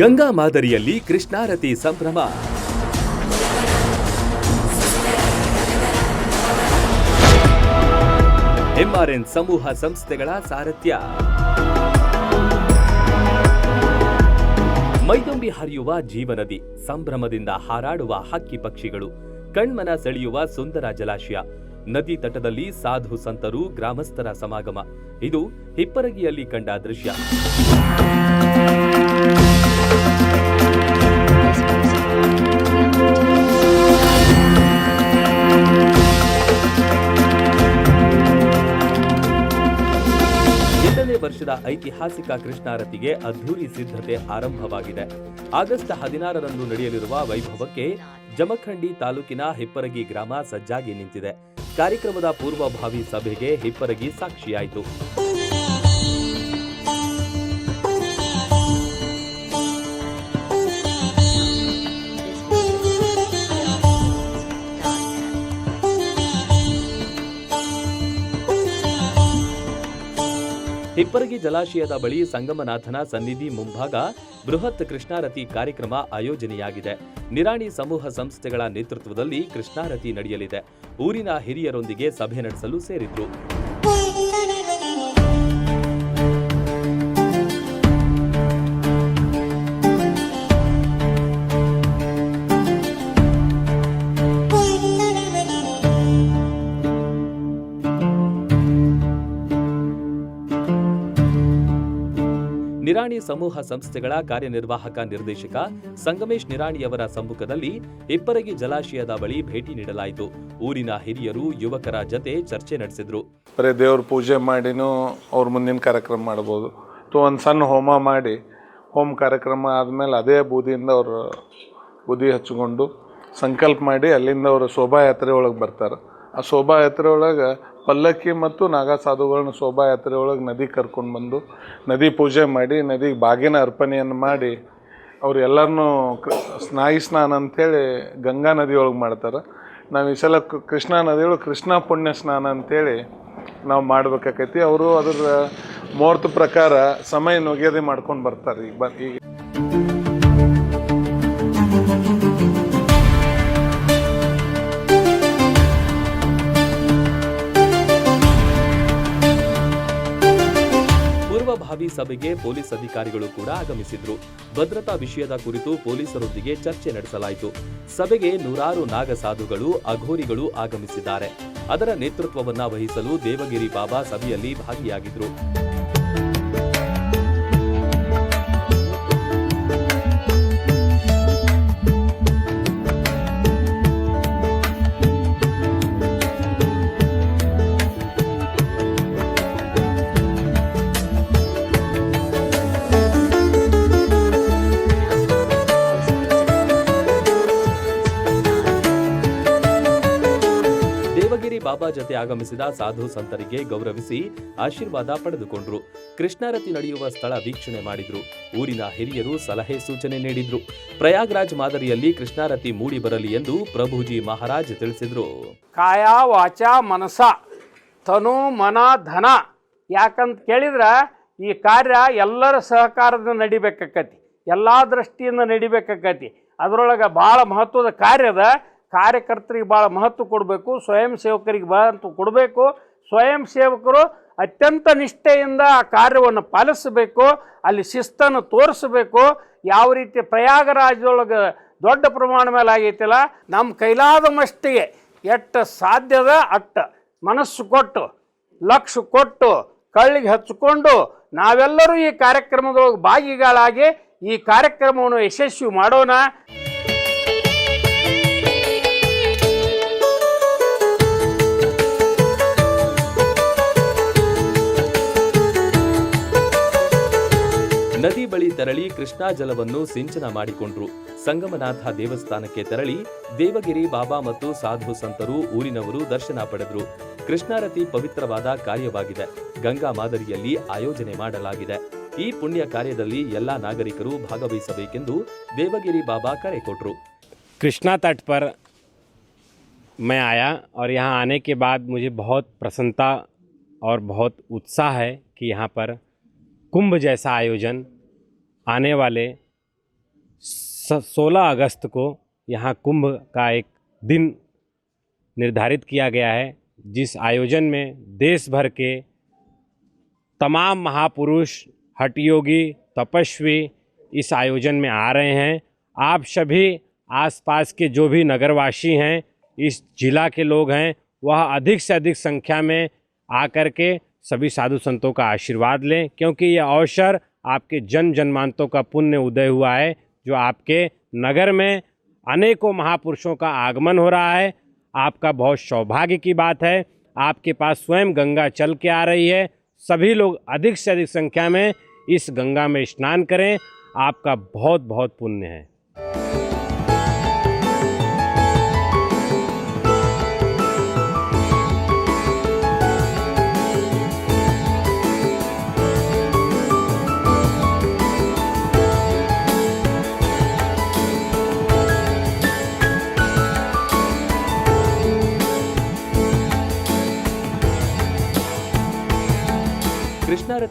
ಗಂಗಾ ಮಾದರಿಯಲ್ಲಿ ಕೃಷ್ಣಾರತಿ ಸಂಭ್ರಮ. ಎಂಆರ್ಎನ್ ಸಮೂಹ ಸಂಸ್ಥೆಗಳ ಸಾರಥ್ಯ. ಮೈದುಂಬಿ ಹರಿಯುವ ಜೀವನದಿ, ಸಂಭ್ರಮದಿಂದ ಹಾರಾಡುವ ಹಕ್ಕಿ ಪಕ್ಷಿಗಳು, ಕಣ್ಮನ ಸೆಳೆಯುವ ಸುಂದರ ಜಲಾಶಯ, ನದಿ ತಟದಲ್ಲಿ ಸಾಧು ಸಂತರು, ಗ್ರಾಮಸ್ಥರ ಸಮಾಗಮ, ಇದು ಹಿಪ್ಪರಗಿಯಲ್ಲಿ ಕಂಡ ದೃಶ್ಯ. ಐತಿಹಾಸಿಕ ಕೃಷ್ಣಾರತಿಗೆ ಅದ್ಧೂರಿ ಸಿದ್ಧತೆ ಆರಂಭವಾಗಿದೆ. ಆಗಸ್ಟ್ ಹದಿನಾರರಂದು ನಡೆಯಲಿರುವ ವೈಭವಕ್ಕೆ ಜಮಖಂಡಿ ತಾಲೂಕಿನ ಹಿಪ್ಪರಗಿ ಗ್ರಾಮ ಸಜ್ಜಾಗಿ ನಿಂತಿದೆ. ಕಾರ್ಯಕ್ರಮದ ಪೂರ್ವಭಾವಿ ಸಭೆಗೆ ಹಿಪ್ಪರಗಿ ಸಾಕ್ಷಿಯಾಯಿತು. ಹಿಪ್ಪರಗಿ ಜಲಾಶಯದ ಬಳಿ ಸಂಗಮನಾಥನ ಸನ್ನಿಧಿ ಮುಂಭಾಗ ಬೃಹತ್ ಕೃಷ್ಣಾರತಿ ಕಾರ್ಯಕ್ರಮ ಆಯೋಜನೆಯಾಗಿದೆ. ನಿರಾಣಿ ಸಮೂಹ ಸಂಸ್ಥೆಗಳ ನೇತೃತ್ವದಲ್ಲಿ ಕೃಷ್ಣಾರತಿ ನಡೆಯಲಿದೆ. ಊರಿನ ಹಿರಿಯರೊಂದಿಗೆ ಸಭೆ ನಡೆಸಲು ಸೇರಿದ್ರು. ನಿರಾಣಿ ಸಮೂಹ ಸಂಸ್ಥೆಗಳ ಕಾರ್ಯನಿರ್ವಾಹಕ ನಿರ್ದೇಶಕ ಸಂಗಮೇಶ್ ನಿರಾಣಿಯವರ ಸಮ್ಮುಖದಲ್ಲಿ ಹಿಪ್ಪರಗಿ ಜಲಾಶಯದ ಬಳಿ ಭೇಟಿ ನೀಡಲಾಯಿತು. ಊರಿನ ಹಿರಿಯರು, ಯುವಕರ ಜತೆ ಚರ್ಚೆ ನಡೆಸಿದ್ರು. ಬರೀ ದೇವ್ರ ಪೂಜೆ ಮಾಡಿನೂ ಅವ್ರ ಮುಂದಿನ ಕಾರ್ಯಕ್ರಮ ಮಾಡ್ಬೋದು. ಅಥವಾ ಒಂದು ಸಣ್ಣ ಹೋಮ ಮಾಡಿ, ಹೋಮ ಕಾರ್ಯಕ್ರಮ ಆದಮೇಲೆ ಅದೇ ಬೂದಿಯಿಂದ ಅವರು ಬೂದಿ ಹಚ್ಕೊಂಡು ಸಂಕಲ್ಪ ಮಾಡಿ ಅಲ್ಲಿಂದ ಅವರು ಶೋಭಾಯಾತ್ರೆ ಒಳಗೆ ಬರ್ತಾರೆ. ಆ ಶೋಭಾಯಾತ್ರೆ ಒಳಗೆ ಪಲ್ಲಕ್ಕಿ ಮತ್ತು ನಾಗಸಾಧುಗಳನ್ನ ಶೋಭಾಯಾತ್ರೆ ಒಳಗೆ ನದಿ ಕರ್ಕೊಂಡು ಬಂದು ನದಿ ಪೂಜೆ ಮಾಡಿ ನದಿಗೆ ಬಾಗಿನ ಅರ್ಪಣೆಯನ್ನು ಮಾಡಿ ಅವ್ರು ಎಲ್ಲರನ್ನೂ ಸ್ನಾಯಿ ಸ್ನಾನ ಅಂಥೇಳಿ ಗಂಗಾ ನದಿ ಒಳಗೆ ಮಾಡ್ತಾರೆ. ನಾವು ಈ ಸಲ ಕೃಷ್ಣಾ ನದಿ ಒಳಗೆ ಕೃಷ್ಣ ಪುಣ್ಯ ಸ್ನಾನ ಅಂಥೇಳಿ ನಾವು ಮಾಡ್ಬೇಕಾಕೈತಿ. ಅವರು ಅದರ ಮುಹೂರ್ತ ಪ್ರಕಾರ ಸಮಯ ನಿಗದಿ ಮಾಡ್ಕೊಂಡು ಬರ್ತಾರೆ. ಈಗ ಬ, ಈಗ ಪೂರ್ವಭಾವಿ ಸಭೆಗೆ ಪೊಲೀಸ್ ಅಧಿಕಾರಿಗಳು ಕೂಡ ಆಗಮಿಸಿದ್ರು. ಭದ್ರತಾ ವಿಷಯದ ಕುರಿತು ಪೊಲೀಸರೊಂದಿಗೆ ಚರ್ಚೆ ನಡೆಸಲಾಯಿತು. ಸಭೆಗೆ ನೂರಾರು ನಾಗಸಾಧುಗಳು ಅಘೋರಿಗಳು ಆಗಮಿಸಿದ್ದಾರೆ. ಅದರ ನೇತೃತ್ವವನ್ನ ವಹಿಸಲು ದೇವಗಿರಿ ಬಾಬಾ ಸಭೆಯಲ್ಲಿ ಭಾಗಿಯಾಗಿದ್ರು. ಜತೆ ಆಗಮಿಸಿದ ಸಾಧು ಸಂತರಿಗೆ ಗೌರವಿಸಿ ಆಶೀರ್ವಾದ ಪಡೆದುಕೊಂಡ್ರು. ಕೃಷ್ಣಾರತಿ ನಡೆಯುವ ಸ್ಥಳ ವೀಕ್ಷಣೆ ಮಾಡಿದ್ರು. ಊರಿನ ಹಿರಿಯರು ಸಲಹೆ ಸೂಚನೆ ನೀಡಿದ್ರು. ಪ್ರಯಾಗ್ರಾಜ್ ಮಾದರಿಯಲ್ಲಿ ಕೃಷ್ಣಾರತಿ ಮೂಡಿ ಬರಲಿ ಎಂದು ಪ್ರಭುಜಿ ಮಹಾರಾಜ್ ತಿಳಿಸಿದ್ರು. ಕಾಯ ವಾಚ ಮನಸ ತನು ಮನ ಧನ. ಯಾಕಂತ ಕೇಳಿದ್ರ ಈ ಕಾರ್ಯ ಎಲ್ಲರ ಸಹಕಾರದಿಂದ ನಡಿಬೇಕಾಕತಿ. ಎಲ್ಲ ದೃಷ್ಟಿಯಿಂದ ನಡಿಬೇಕಾಕತಿ. ಅದರೊಳಗೆ ಭಾಳ ಮಹತ್ವದ ಕಾರ್ಯದ ಕಾರ್ಯಕರ್ತರಿಗೆ ಭಾಳ ಮಹತ್ವ ಕೊಡಬೇಕು, ಸ್ವಯಂ ಸೇವಕರಿಗೆ ಮಹತ್ವ ಕೊಡಬೇಕು. ಸ್ವಯಂ ಸೇವಕರು ಅತ್ಯಂತ ನಿಷ್ಠೆಯಿಂದ ಆ ಕಾರ್ಯವನ್ನು ಪಾಲಿಸಬೇಕು, ಅಲ್ಲಿ ಶಿಸ್ತನ್ನು ತೋರಿಸಬೇಕು. ಯಾವ ರೀತಿ ಪ್ರಯಾಗರಾಜದೊಳಗೆ ದೊಡ್ಡ ಪ್ರಮಾಣ ಮೇಲೆ ಆಗೈತಿಲ್ಲ, ನಮ್ಮ ಕೈಲಾದ ಮಷ್ಟಿಗೆ ಎಷ್ಟು ಸಾಧ್ಯದ ಅಟ್ಟ. ಮನಸ್ಸು ಕೊಟ್ಟು ಲಕ್ಷ ಕೊಟ್ಟು, ಕಳ್ಳಿಗೆ ಹಚ್ಚಿಕೊಂಡು ನಾವೆಲ್ಲರೂ ಈ ಕಾರ್ಯಕ್ರಮದೊಳಗೆ ಭಾಗಿಗಳಾಗಿ ಈ ಕಾರ್ಯಕ್ರಮವನ್ನು ಯಶಸ್ವಿ ಮಾಡೋಣ. ತೆರಳಿ ಕೃಷ್ಣಾ ಜಲವನ್ನು ಸಿಂಚನ ಮಾಡಿಕೊಂಡ್ರು ಸಂಗಮನಾಥ ದೇವಸ್ಥಾನಕ್ಕೆ ತೆರಳಿ ದೇವಗಿರಿ ಬಾಬಾ ಮತ್ತು ಸಾಧು ಸಂತರು ಊರಿನವರು ದರ್ಶನ ಪಡೆದ್ರು ಕೃಷ್ಣಾರತಿ ಪವಿತ್ರವಾದ ಕಾರ್ಯವಾಗಿದೆ ಗಂಗಾ ಮಾದರಿಯಲ್ಲಿ ಆಯೋಜನೆ ಮಾಡಲಾಗಿದೆ ಈ ಪುಣ್ಯ ಕಾರ್ಯದಲ್ಲಿ ಎಲ್ಲಾ ನಾಗರಿಕರು ಭಾಗವಹಿಸಬೇಕೆಂದು ದೇವಗಿರಿ ಬಾಬಾ ಕರೆ ಕೊಟ್ರು कृष्णा तट पर मैं आया और यहाँ आने के बाद मुझे बहुत प्रसन्नता और बहुत उत्साह है कि यहाँ पर कुंभ जैसा आयोजन आने वाले सोलह अगस्त को यहाँ कुंभ का एक दिन निर्धारित किया गया है, जिस आयोजन में देश भर के तमाम महापुरुष, हठयोगी, तपस्वी इस आयोजन में आ रहे हैं। आप सभी आसपास के जो भी नगरवासी हैं, इस जिला के लोग हैं, वह अधिक से अधिक संख्या में आकर के सभी साधु संतों का आशीर्वाद लें, क्योंकि यह अवसर आपके जन जन्मांतों का पुण्य उदय हुआ है, जो आपके नगर में अनेकों महापुरुषों का आगमन हो रहा है। आपका बहुत सौभाग्य की बात है, आपके पास स्वयं गंगा चल के आ रही है। सभी लोग अधिक से अधिक संख्या में इस गंगा में स्नान करें। आपका बहुत बहुत पुण्य है।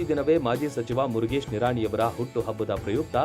ಕೃಷ್ಣಾರತಿ ದಿನವೇ ಮಾಜಿ ಸಚಿವ ಮುರುಗೇಶ್ ನಿರಾಣಿಯವರ ಹುಟ್ಟುಹಬ್ಬದ ಪ್ರಯುಕ್ತ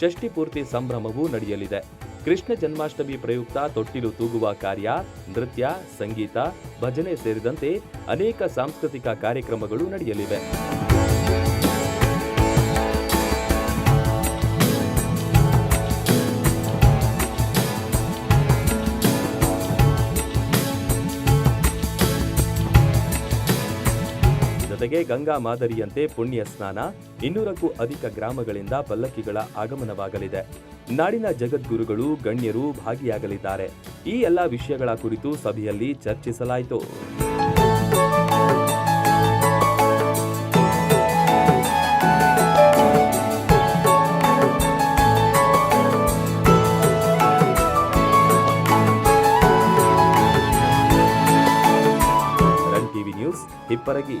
ಷಷ್ಠಿ ಪೂರ್ತಿ ಸಂಭ್ರಮವೂ ನಡೆಯಲಿದೆ. ಕೃಷ್ಣ ಜನ್ಮಾಷ್ಟಮಿ ಪ್ರಯುಕ್ತ ತೊಟ್ಟಿಲು ತೂಗುವ ಕಾರ್ಯ, ನೃತ್ಯ, ಸಂಗೀತ, ಭಜನೆ ಸೇರಿದಂತೆ ಅನೇಕ ಸಾಂಸ್ಕೃತಿಕ ಕಾರ್ಯಕ್ರಮಗಳು ನಡೆಯಲಿವೆ. ಜೊತೆಗೆ ಗಂಗಾ ಮಾದರಿಯಂತೆ ಪುಣ್ಯ ಸ್ನಾನ ಇನ್ನೂರಕ್ಕೂ ಅಧಿಕ ಗ್ರಾಮಗಳಿಂದ ಪಲ್ಲಕ್ಕಿಗಳ ಆಗಮನವಾಗಲಿದೆ. ನಾಡಿನ ಜಗದ್ಗುರುಗಳು, ಗಣ್ಯರು ಭಾಗಿಯಾಗಲಿದ್ದಾರೆ. ಈ ಎಲ್ಲ ವಿಷಯಗಳ ಕುರಿತು ಸಭೆಯಲ್ಲಿ ಚರ್ಚಿಸಲಾಯಿತು. TV news, Hippargi.